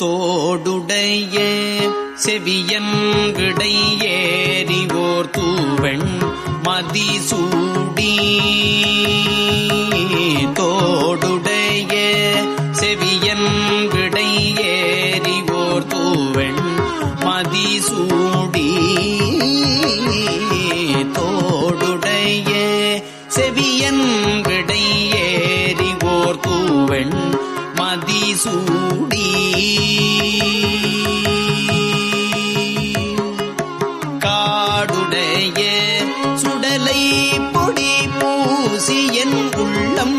தோடுடைய செவியன் விடை ஏறிவோர் தூவெண் மதிசூடி. உள்ளம்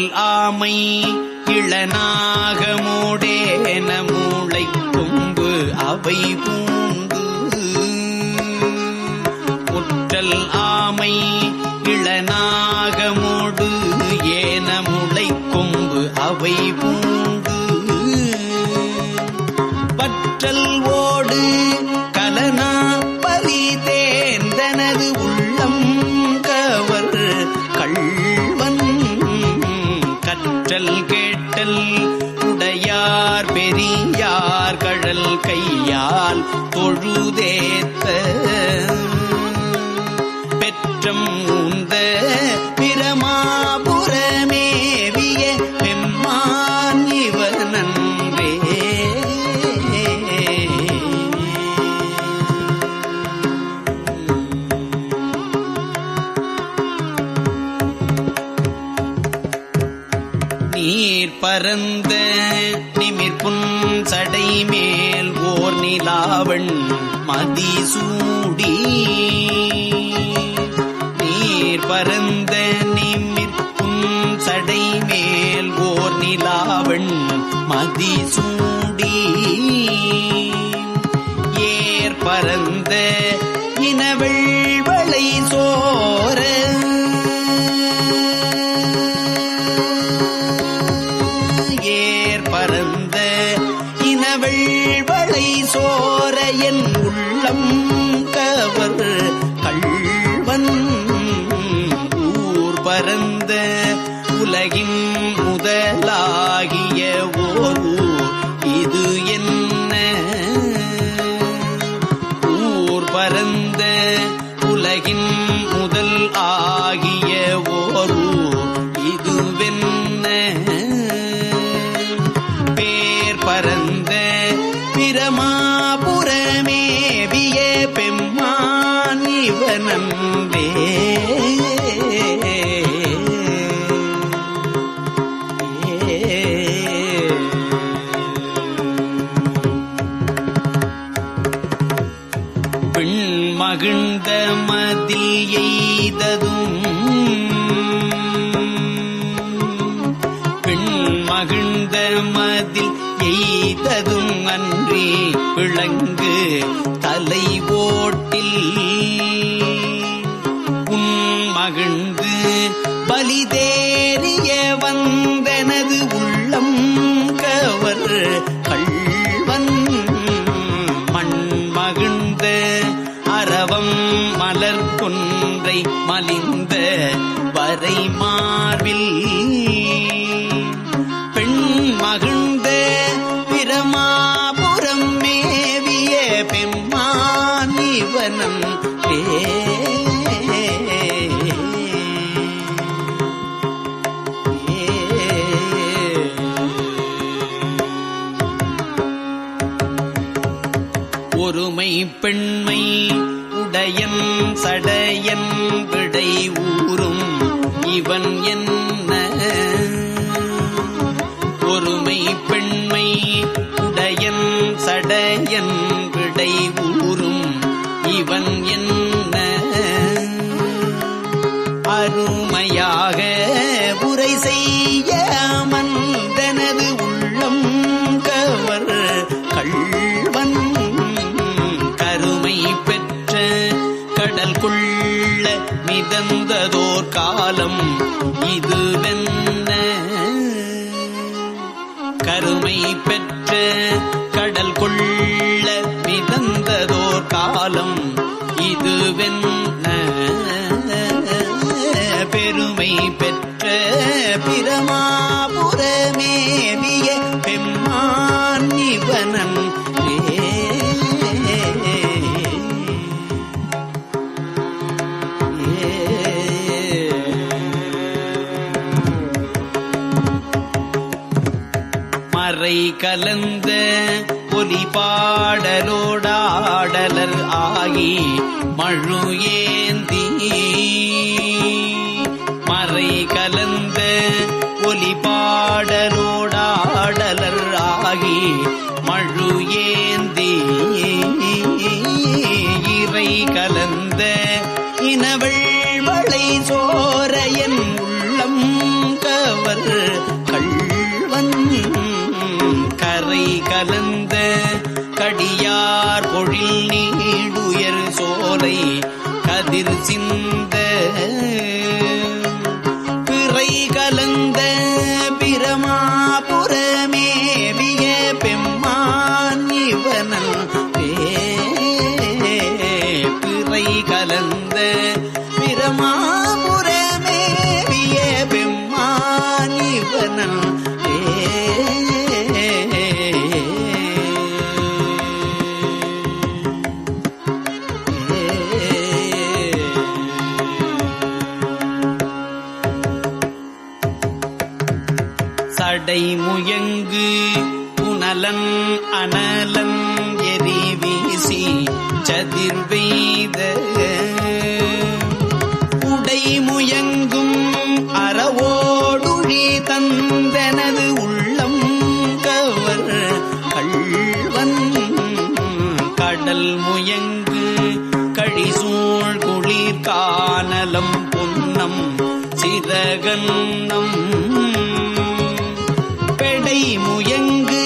ஆமை ஆமை இளநாகமோடேன மூளை கொம்பு அவை பூண்டு. குற்றல் ஆமை இளநாகமோடு ஏன முளை கொம்பு அவை பூ நீர் பரந்த நிமிர்புன் சடை மேல் ஓர் நிலாவண் மதிசூடி நீர் பரந்த நிமிர்புன் சடை மேல் ஓர் நிலாவண் மதிசூடி ஏர் பரந்த இனவள் வளை சோர என் உள்ளம் கவர் கள்வன். ஊர் பரந்த உலகின் முதலாகிய ஓர் மகிழ்ந்த மதில் எய்ததும் பெண் மகிழ்ந்த மதில் எய்ததும் அன்றி விளங்கு தலை ஓட்டில். உன் மகிழ்ந்து பலிதே மலர் கொன்றை மலிந்த வரை மார்பில். பெண் மகிழ்ந்த பிரமாபுரம் மேவிய பெம்மானிவனம் ஒருமை பெண்மை சடையன் விடை ஊறும். இவன் என்ன? ஒருமை பெண்மை உடையன் சடையன் விடை ஊறும். மிதந்ததோர் காலம் இதுவென்ன கருமை பெற்ற கடல் கொள்ள மிதந்ததோர் காலம் இதுவென்ன பெருமை பெற்ற பிரமா கலந்த ஒலிபாடலோடாடலர் ஆகி மழு ஏந்தி மறை கலந்த ஒலிபாடலோடாடலர் ஆகி மழு ஏந்தி இறை கலந்த இனவள் கடியார் பொழில் சடை முயங்கு புனலன் அனலன் எரி வீசி சதிர் பெய்த. உடை முயங்கும் அறவோடுழி தந்தனது உள்ளம் கவர் கள்வன். கடல் முயங்கு கழிசூழ் குளிர் கானலம் பொன்னம் சிறகன்னம் பெடை முயங்கு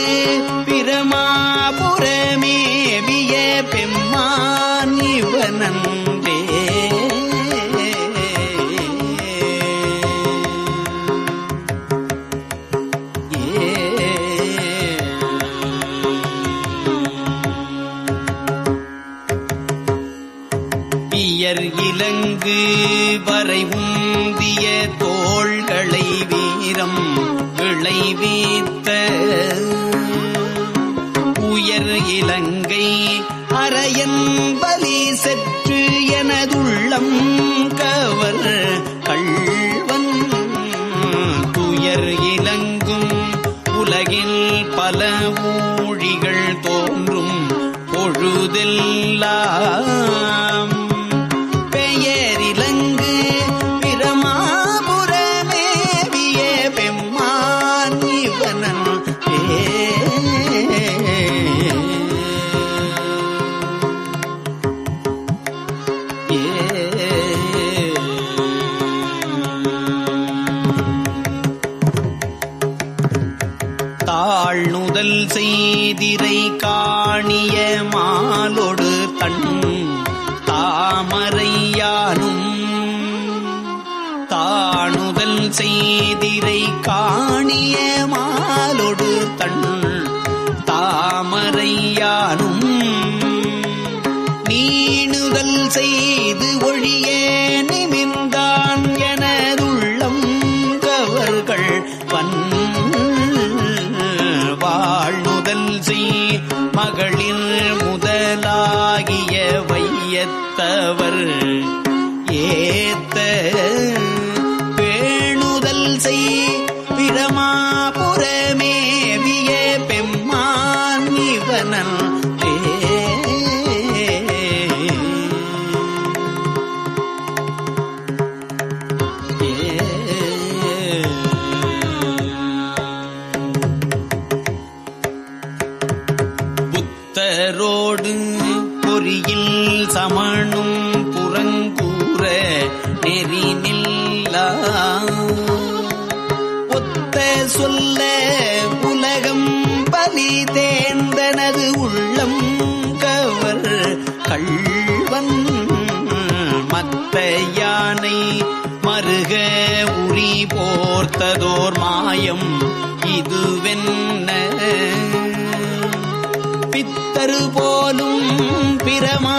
பிரமா அரையன் பலி செற்று எனதுள்ளம் கவர் கள்வன். துயர் இலங்கும் உலகில் பல ஊழிகள் தோன்றும் பொழுதெல்லாம் ஆழ்நுதல் செய்திரை காணிய மாலொடு தன் தாமரையானும் தாணுதல் செய்திரை காணிய மாலொடு கள்வன் மத்த யானை மருக உரி போர்த்ததோர் மாயம் இதுவென்ன? பித்தரு போலும் பிரமா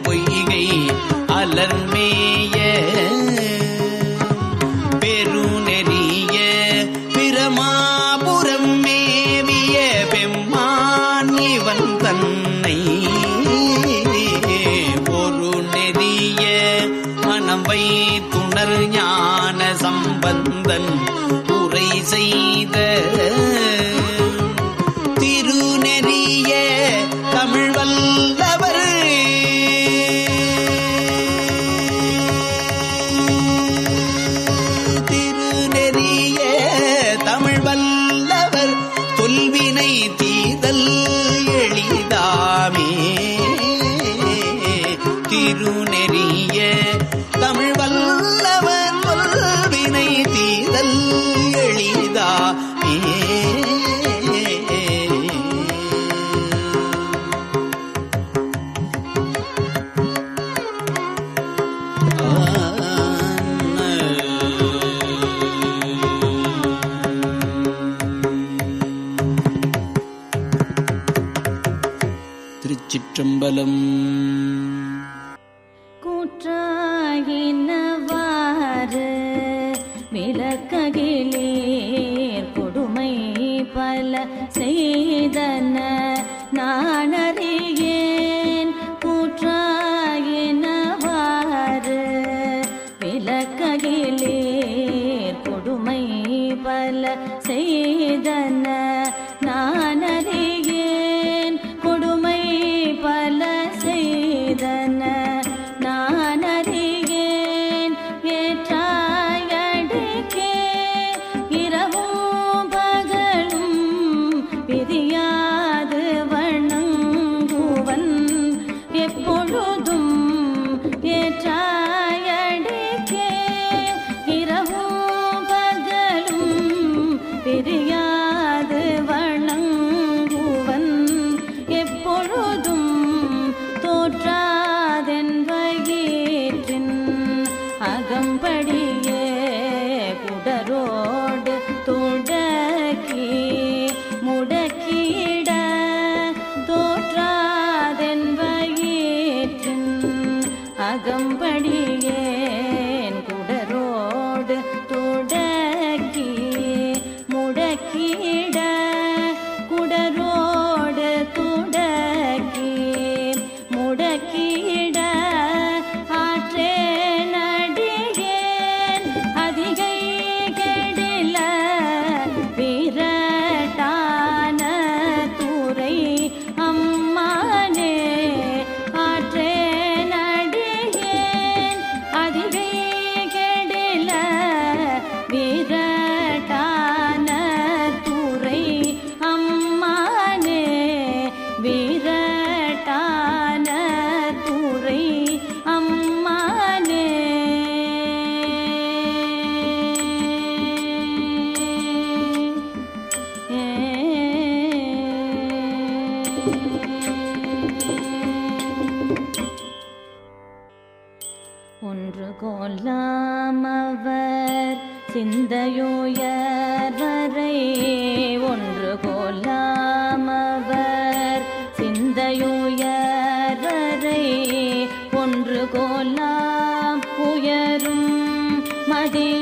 சிற்றம்பலம். i do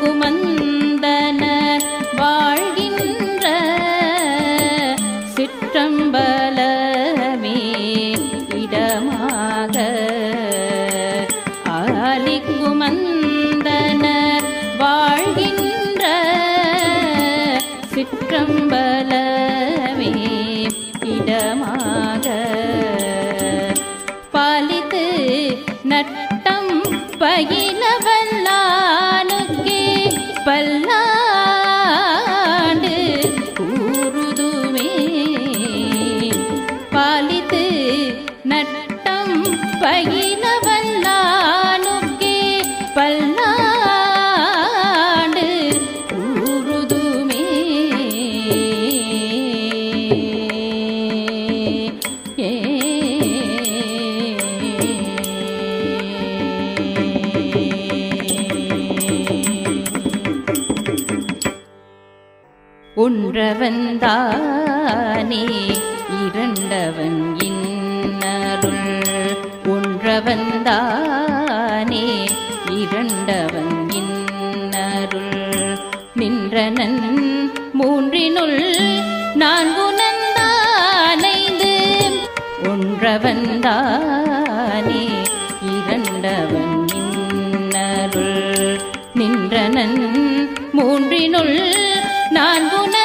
குமந்தன வாழ்கின்ற சிற்றம்பலமே இடமாக. ஆலிக்குமந்தன வாழ்கின்ற சிற்றம்பல பயில வல்லானுக்கே பல்லாண்டு ஊருதுமே ஏ நான் குணந்தானைந்து ஒன்றவன்தானே இரண்டவன் நின்னருள் நின்றனன். மூன்றினுள் நான் குண